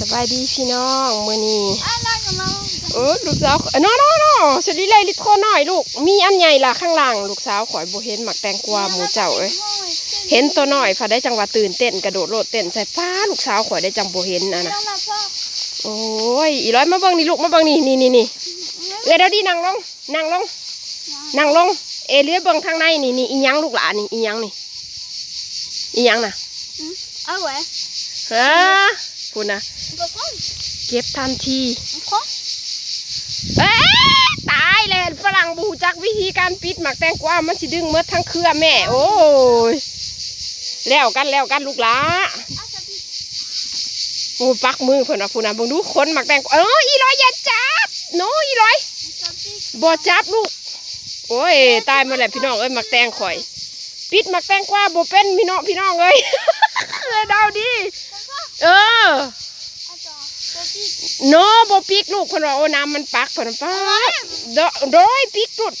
สบายดีพี่น้องมือนี้เออลูกสาวน้อน้อน้อสวัสดีเลยลิตรโคน้อยลูก มีอันใหญ่ล่ะข้างล่าง ลูกสาวข่อยโบเห็นหมักแตงกวาหมูเจ้าเอ้ยเห็นตัวน้อยพอได้จังหวะตื่นเต้นกระโดดโลดเต้นใส่ฟ้าลูกสาวข่อยได้จังโบเห็นอะนะ โอ้ยอีร้อยมาเบิ่งนี่ลูกมาเบิ่งนี่นี่นี่นี่เอ้ยเดี๋ยวดินั่งลงนั่งลงนั่งลง เอเลียเบิ่งข้างในนี่นี่อีหยังลูกหลานนี่อีหยังนี่อีหยังน่ะ Ah ouais. ฮะพูดนะ On peut prendre เก็บทันที On prend เอ้ยตายเลยฝรั่งบรูจักวิธีการปิดหมักแตงกวามันสิดึงเมดทั้งเครือแม่ โอ้ยแล้วกันแล้วกันลูกหลา Ah, ça pique. โอ้ยปักมือเพิ่นว่าพูนะเบิ่งดูคนหมักแตงกวาเอออีร้อยอย่าจับโนอีร้อยบ่จับลูกโอ้ยตายมาแล้วพี่น้องเอ้ยหมักแตงข่อย ปิดหมักแตงกวาบ่เป็นพี่น้องพี่น้องเอ้ยเลยดาวดีเออโนบปิกลูกเพิ่นว่าโอ้น้ำมันปักเพิ่นป้าโดโดยปิกลูก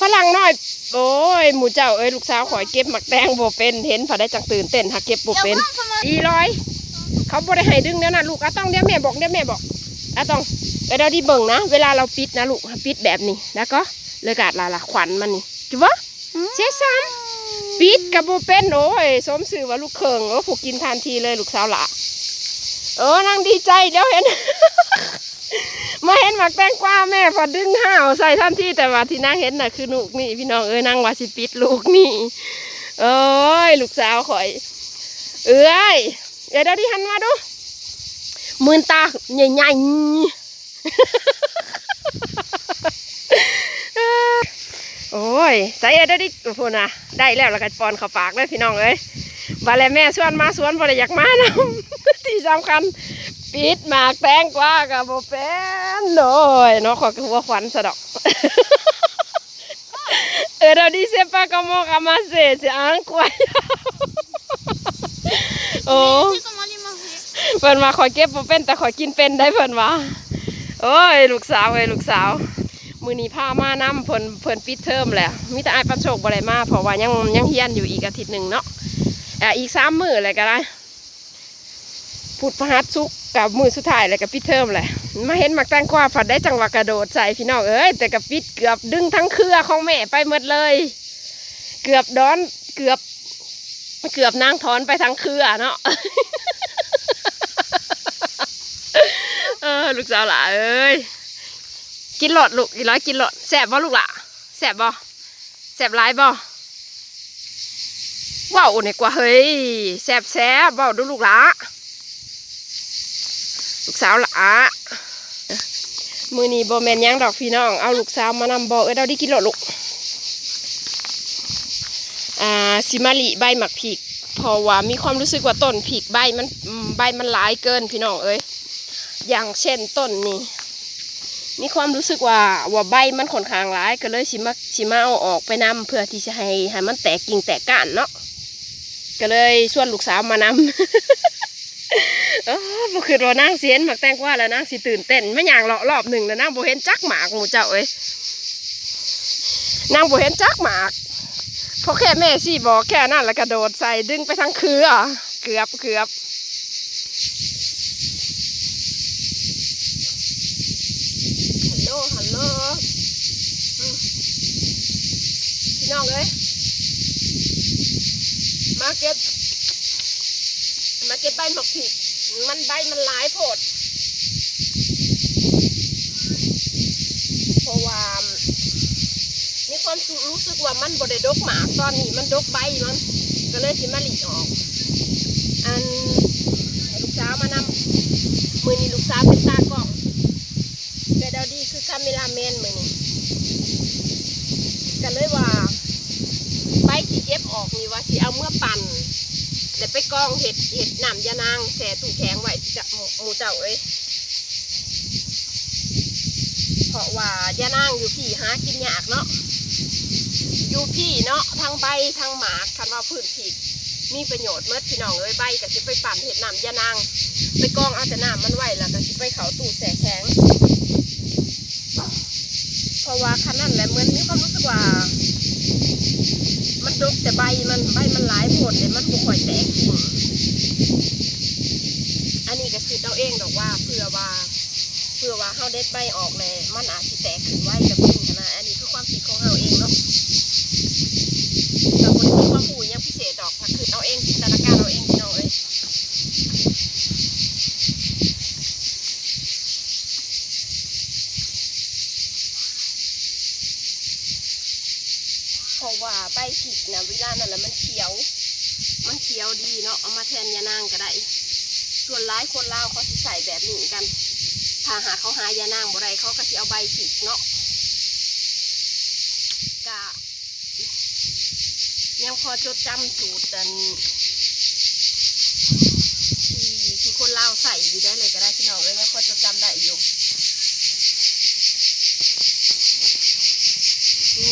ฝรั่งน้อย โอ้ยหมูเจ้าเอ้ยลูกสาวขอยเก็บหมักแตงบ่เป็นเห็นพอได้จังตื่นเต้นหาเก็บบ่เป็นอีร้อย เขาบ่ได้ให้ดึงแล้วนะลูกอะต้องเดี๋ยวแม่บอกเดี๋ยวแม่บอกอะต้องเดี๋ยวเราดีเบิ่งนะ เวลาเราปิดนะลูกปิดแบบนี้ แล้วก็เลยกาดลาละขวัญมันนี่จุ๊บะเสียซ้ำปิดกับบ่เป็นโอ้ยสมสื่อว่าลูกเคิงโอ้ผูกกินทันทีเลยลูกสาวหละเออนางดีใจเดี๋ยวเห็นมาเห็นหมักแตงกวาแม่พอดึงห้าวใส่ทันทีแต่ว่าที่นางเห็นน่ะคือลูกนี่พี่น้องเอ้ยนางว่าสิปิดลูกนี่เอ้ยลูกสาวข่อย เอ้ย เดี๋ยวเดี๋ยวดิหันมาดูมืนตาใหญ่ๆโอ้ยใส่เดี๋ยวดิโอ้โหนะได้แล้วแล้วก็ปอนเข้าปากเลยพี่น้องเอ้ยบาแลแม่ชวนมาสวนบ่ได้อยากมานะที่สำคัญปิดหมากแตงกวากับโบเป็นโอ้ยเนาะขอกหัวขวัญสะดอกเออเราดิเซปากโมกามาเซสียงควาย โอ้เพิ่นมาขอยเก็บบ่เป็นแต่ขอยกินเป็นได้เพิ่นว่าโอ้ยลูกสาวเอ้ยลูกสาว มือนี้พามานํเพิ่นเพิ่นปิดเทอมแล้วมีแต่อ้ายปันโชคบ่ได้มาเพราะว่ายังยังเฮียนอยู่อีกอาทิตย์หนึ่งเนาะอะอีกสามมื้อเลยก็ได้พุธพหัสศุกกับมือสุดท้ายแล้วก็ปิดเทอมแหละมาเห็นมักแตงกวาผัดได้จังหวะกระโดดใส่พี่น้องเอ้ยแต่ก็ปิดเกือบดึงทั้งเครือของแม่ไปหมดเลย เกือบดอนเกือบ เกือบนางถอนไปทั้งเครือเนาะเออลูกสาวหล่ะเอ้ยกินหลอดลูกอีร้อยกินหลอดแสบบ่ลูกหล่ะแสบบ่แสบร้ายบ่ว้าวเนี่ยกว่าเฮ้ยแสบแสบว้าวดูลูกหล่ะลูกสาวหล่ะมือนี้บ่แมนยังดอกพี่น้องเอาลูกสาวมานำบ่เอ้ยเราได้กินหลอดลูก อ่าซิมาลิใบหมักผิกเพราะว่ามีความรู้สึกว่าต้นผิกใบมันใบมันหลายเกินพี่น้องเอ้ยอย่างเช่นต้นนี้มีความรู้สึกว่าว่าใบมันค่อนข้างร้ายก็เลยสิมาสิมาเอาออกไปนำเพื่อที่จะให้ให้มันแตกกิ่งแตกก้านเนาะก็เลยชวนลูกสาวมานำเออบ่คือว่านางเสียนหมักแตงกว่าแล้วนางสิตื่นเต้นไม่อย่างหรอบรอบหนึ่งแล้วนางบ่เห็นจักหมากหมูเจ้าเอ้ยนางบ่เห็นจักหมาก เพราะแค่แม่สิบอกแค่นั้นแล้วกระโดดใส่ดึงไปทั้งเครือเกือบเกือบฮัลโหลฮัลโหลพี่น้องเอ้ยมาเก็ตมาเก็ตใบหมกผิดมันใบมันหลายโพด เพราะว่า มีความรู้สึกว่ามันบไดดกหมากตอนนี้มันดกใบมันก็เลยสิมาหลีออก อันให้ลูกสาวมานำมือนี้ลูกสาวเป็นตากล้องแต่เดาดีคือคาเมลาแมนมือนี่กันเลยว่าไปที่เก็บออกนี่ว่าสิเอาเมื่อปั่นแล้วไปกองเห็ดเห็ดหนำยานางแส่ตู้แข็งไว้ที่จะหมูหมูเจ้าเอ้ยเพราะว่ายานางอยู่พี่หากินยากเนาะ อยู่พี่เนาะทั้งใบทั้งหมากคันว่าพื้นผิดมีประโยชน์เมื่อพี่น้องเอ้ยใบก็จะไปปั่นเห็ดน้ำยานางไปกองเอาแต่น้ำมันไหวแล้วก็สิไปเขาตู้แสแข็งว่าคันนั้นแหละเหมือนมีความรู้สึกว่า มันดกแต่ใบมันใบมันหลายโพดเลยมันบ่ค่อยแตกกิ่งอันนี้ก็คือเอาเองดอกว่าเพื่อว่าเพื่อว่าเฮาเด็ดใบออกเลยมันอาจสิแตกขึ้นไว้กับกิ่งนะอันนี้ ความคิดของเฮาเองเนาะแต่บนที่ความหูยังพิเศษดอกถ้าคือเอาเองจินตนาการเอาเองพี่น้องเอ้ยเพราะว่าใบผิดนะเวลานั่นแหละมันเขียว มันเขียวดีเนาะเอามาแทนยานางก็ได้ ส่วนร้ายคนลาวเขาใส่แบบนี้กันถ้าหาเขาหายานางบ่ได้เขาก็สิเอาใบผิดเนาะกะ ยังพอจดจำสูตรอันที่ที่คนเล่าใส่อยู่ได้เลยก็ได้พี่น้องเอ้ยยังพอจดจำได้อยู่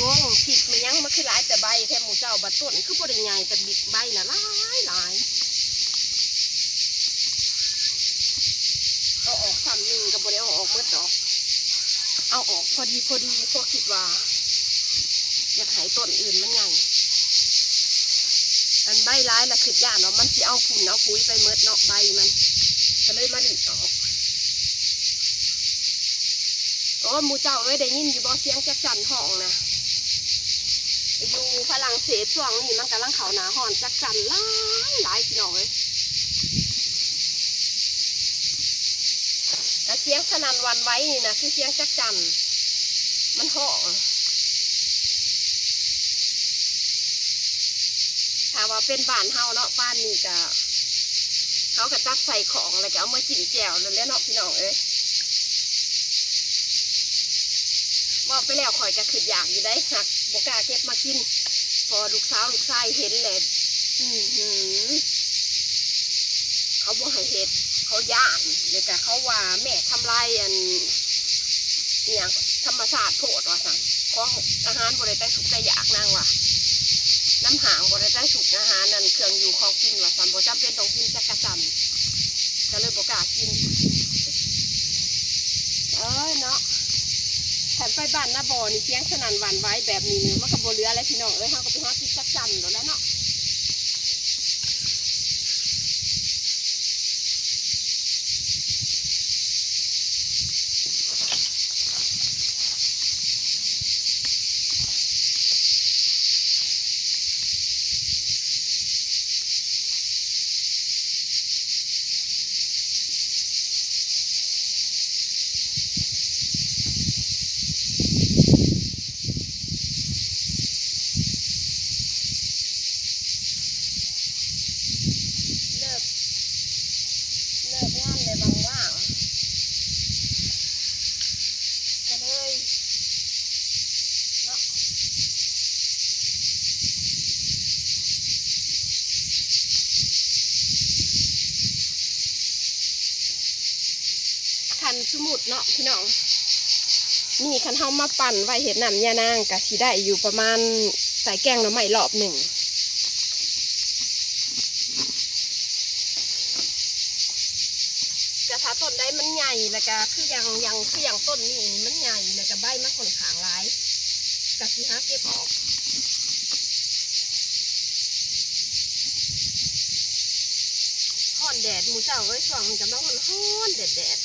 งงผิดมันยังมันคือหลายแต่ใบแทหมูเจ้าบัดต้นคือบ่ได้ใหญ่แต่บิดใบน่ะหลายหลายเอาออกซ้ำหนึ่งก็บ่ได้เอาออกหมดดอก เอาออกพอดีพอดีพราะคิดว่า อยากให้ต้นอื่นมันใหญ่ อันใบร้ายละคือย่าเนาะมันสิเอาฝุ่นเอาปุ๋ยไปเมดเนาะใบมันก็เลยมาหลีออกโอ้หมูเจ้าเอ้ยได้ยินอยู่บ่เสียงจักจันห้องนะอยู่ฝรั่งเศสช่วงนี้มันกำลังเขาหนาหอนจักจันหลายหลายพี่น้องเลยแต่เสียงสนันวันไว้นี่นะคือเสียงจักจันมันห้องถ้าว่า เป็นบ้านเฮาเนาะบ้านนี้ก็เขาก็จับใส่ของแล้วก็เอามาจิ้มแจ่วนั่นแหละเนาะพี่น้องเอ้ยบอกไปแล้วข่อยก็คืออยากอยู่ได้หักบกาเก็บมากิน พอลูกสาวลูกชายเห็นเลยอือหือเขาบอกให้เห็ดเขาย่านเลยแต่เขาว่าแม่ทำลายอันอหย่างธรรมชาติโพดว่าสั่งของอาหารบริได้สุกได้อยากนางว่ะ น้ำหางบริได้สุกอาหารนั่นเครื่องอยู่ของกินว่าสั่นบ่จำเป็นต้องกินจักระจันก็เลยบอกล้ากิน เอ้ยเนาะแถมไปบ้านนาบอนี่เสียงสนั่นหวานไว้แบบนี้เนี่ยมันก็บ่เหลืออะไรพี่น้องเอ้ยเฮาก็ไปหากินจักจันแล้วแล้วเนาะเลิกเลิกงานเลยบางว่างก็เลยเนาะันสมุดเนาะพี่น้องนี่คันเฮามาปั่นไว้เห็ดน้ำยานางกะสิได้อยู่ประมาณใส่แกงหน้ำใหม่รอบหนึ่งกระทาต้นได้มันใหญ่แล้วก็คืออย่างอย่างคืออย่างต้นนี่มันใหญ่แล้วก็ใบมันค่อนขางหลายกะสิหาเก็บออกฮ้อนแดดหมูเจ้าเอ้ช่วงนี้กำลังมันฮ้อนแดดแดด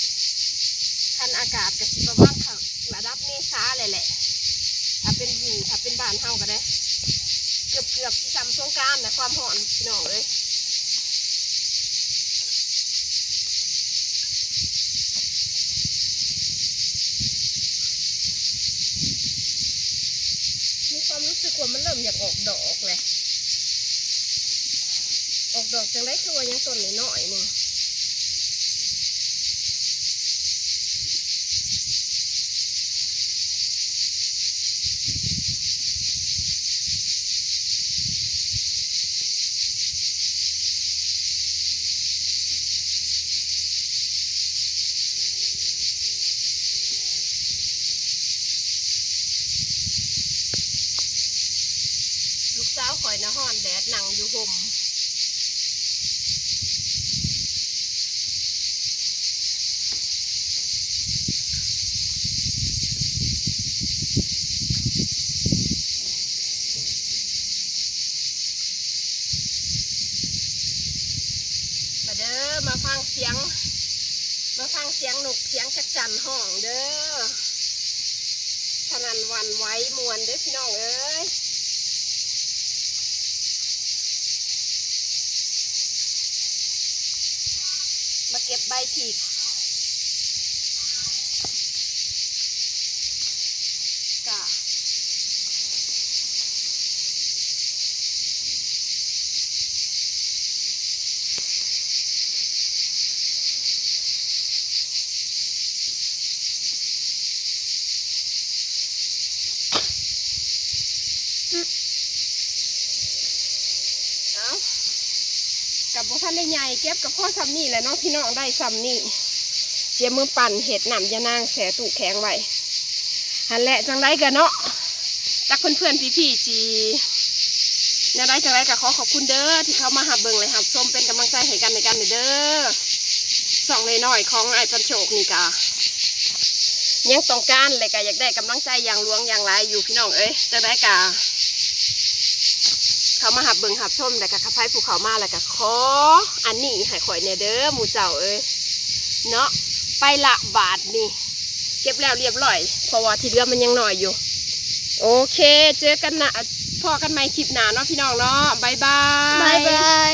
คันอากาศกะสิประมาณค่ะระดับเมษาเลยแหละ ถ้าเป็นหืถ้าเป็นบ้านเฮาก็ได้ เกือบเกือบที่ซ้ำสงกรารนะความฮ้อนพี่น้องเอ้ยมีความรู้สึกว่ามันเริ่มอยากออกดอกแหละออกดอกจังได้คือว่ายังต้นหน้อยๆหนึ่ง ลูกสาวข่อยนะห้อนแดดหนังอยู่ห่มมาเด้อมาฟังเสียง มาฟังเสียงหนกเสียงกระจันห้องเด้อสนันวันไว้มวนเด้อพี่น้องเอ้ย เก็บใบผีกจ้ะเอากับพวก ท่านได้ใหญ่เก็บกับพ่อซ้ำนี่แหละเนาะพี่น้องได้ซ้ำนี่เสียมือปั่นเห็ดหนำยานางแสตู้แข็งไว้หันแหละจังไรกันเนาะจักเพื่อนๆพี่ๆจีเนี่ยได้จังไรก็ขอขอบคุณเด้อที่เขามาหับเบิงเลยหับชมเป็นกำลังใจให้กันในกันเด้อสองน้อยๆของไอ้ปันโชคนี่กะยังต้องการเลยกะอยากได้กำลังใจอย่างหลวงอย่างไรอยู่พี่น้องเอ้ยจังไรกะ เขามาหับเบิงหับชมแต่กับข้าพายภูเขามาแล้วก็ขออันนี้ให้ข่อยเนี่ยเด้อหมูเจ้าเอ้ยเนาะไปละบาทนี่ เก็บแล้วเรียบร้อยเพราะว่าที่เหลือมันยังหน่อยอยู่ โอเค เจอกันนะพอกันใหม่คลิปหน้าเนาะพี่น้องเนาะบายบายบายบาย